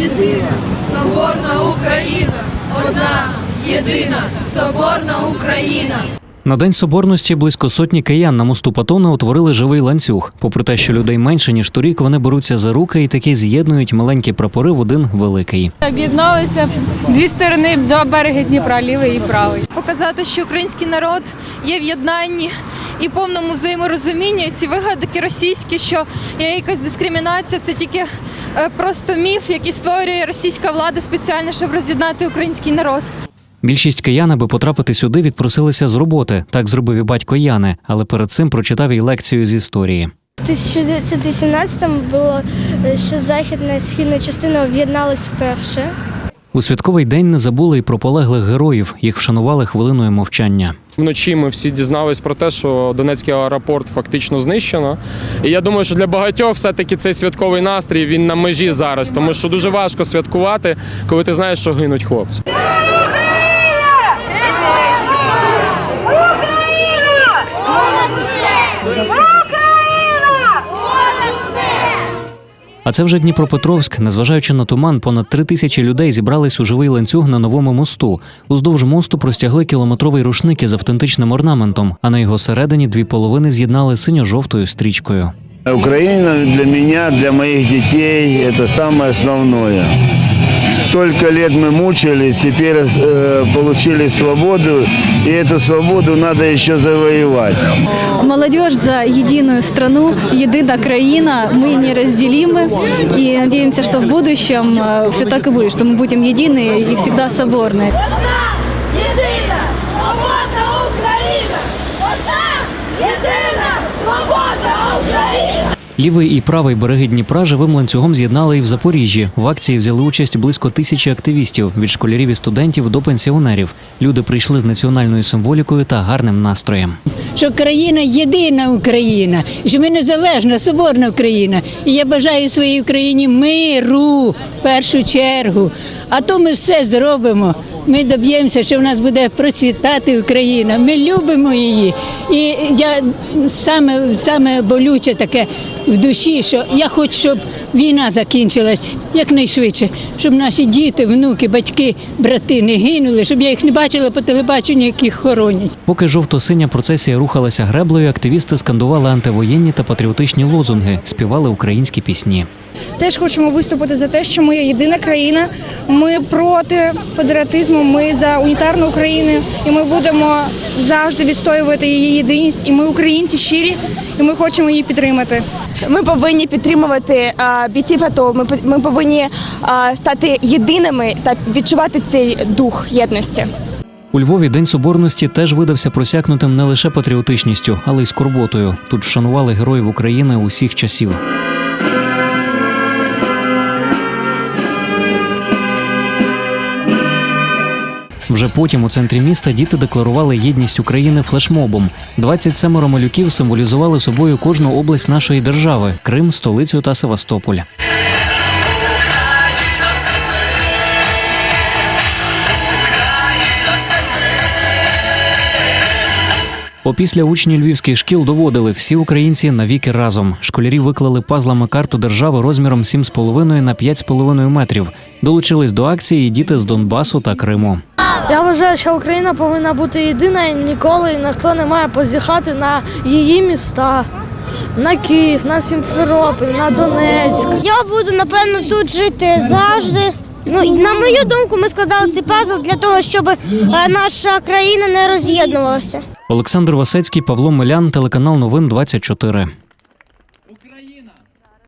єдина, соборна Україна, одна, єдина, соборна Україна. На день соборності близько сотні киян на мосту Патона утворили живий ланцюг. Попри те, що людей менше ніж торік, вони беруться за руки і таки з'єднують маленькі прапори в один великий. Об'єдналися дві сторони, два береги Дніпра, лівий і правий. Показати, що український народ є в єднанні і повному взаєморозумінні. Ці вигадки російські, що є якась дискримінація, це тільки е, просто міф, який створює російська влада спеціально, щоб роз'єднати український народ. Більшість киян, аби потрапити сюди, відпросилися з роботи. Так зробив і батько Яни, але перед цим прочитав їй лекцію з історії. У 1918-му було, е, що західна і східна частина об'єднались вперше. У святковий день не забули й про полеглих героїв. Їх вшанували хвилиною мовчання. Вночі ми всі дізнались про те, що Донецький аеропорт фактично знищено. І я думаю, що для багатьох все-таки цей святковий настрій він на межі зараз, тому що дуже важко святкувати, коли ти знаєш, що гинуть хлопці. А це вже Дніпропетровськ. Незважаючи на туман, понад три тисячі людей зібрались у живий ланцюг на новому мосту. Уздовж мосту простягли кілометровий рушник із автентичним орнаментом, а на його середині дві половини з'єднали синьо-жовтою стрічкою. Україна для мене, для моїх дітей це саме основное. Столько лет мы мучились, теперь э, получили свободу, и эту свободу надо еще завоевать. Молодежь за единую страну, едина краина, мы неразделимы. И надеемся, что в будущем все так и будет, что мы будем едины и всегда соборны. Лівий і правий береги Дніпра живим ланцюгом з'єднали і в Запоріжжі. В акції взяли участь близько тисячі активістів від школярів і студентів до пенсіонерів. Люди прийшли з національною символікою та гарним настроєм. що країна єдина Україна, що ми незалежна, соборна Україна. І я бажаю своїй Україні миру в першу чергу. А то ми все зробимо. Ми доб'ємося, що в нас буде процвітати Україна. Ми любимо її. І я саме, саме болюче таке в душі, що я хочу, щоб війна закінчилась якнайшвидше, щоб наші діти, внуки, батьки, брати не гинули, щоб я їх не бачила по телебаченню, як їх хоронять. Поки жовто-синя процесія рухалася греблею, активісти скандували антивоєнні та патріотичні лозунги, співали українські пісні. Теж хочемо виступити за те, що ми є єдина країна. Ми проти федератизму, ми за унітарну Україну, і ми будемо завжди відстоювати її єдиність. І ми українці щирі, і ми хочемо її підтримати. Ми повинні підтримувати а, бійців АТО. Ми, ми повинні а, стати єдиними та відчувати цей дух єдності. У Львові День Соборності теж видався просякнутим не лише патріотичністю, але й скорботою. Тут вшанували героїв України усіх часів. Потім у центрі міста діти декларували єдність України флешмобом. 27 малюків символізували собою кожну область нашої держави: Крим, столицю та Севастополь. Опісля учні львівських шкіл доводили всі українці навіки разом. Школярі виклали пазлами карту держави розміром 7,5 на 5,5 метрів. Долучились до акції діти з Донбасу та Криму. Я вважаю, що Україна повинна бути єдина і ніколи ніхто не має позіхати на її міста. На Київ, на Сімферополь, на Донецьк. Я буду напевно тут жити завжди. Ну і на мою думку, ми складали цей пазл для того, щоб е, наша країна не роз'єднувалася. Олександр Васецький, Павло Милян, телеканал Новин 24.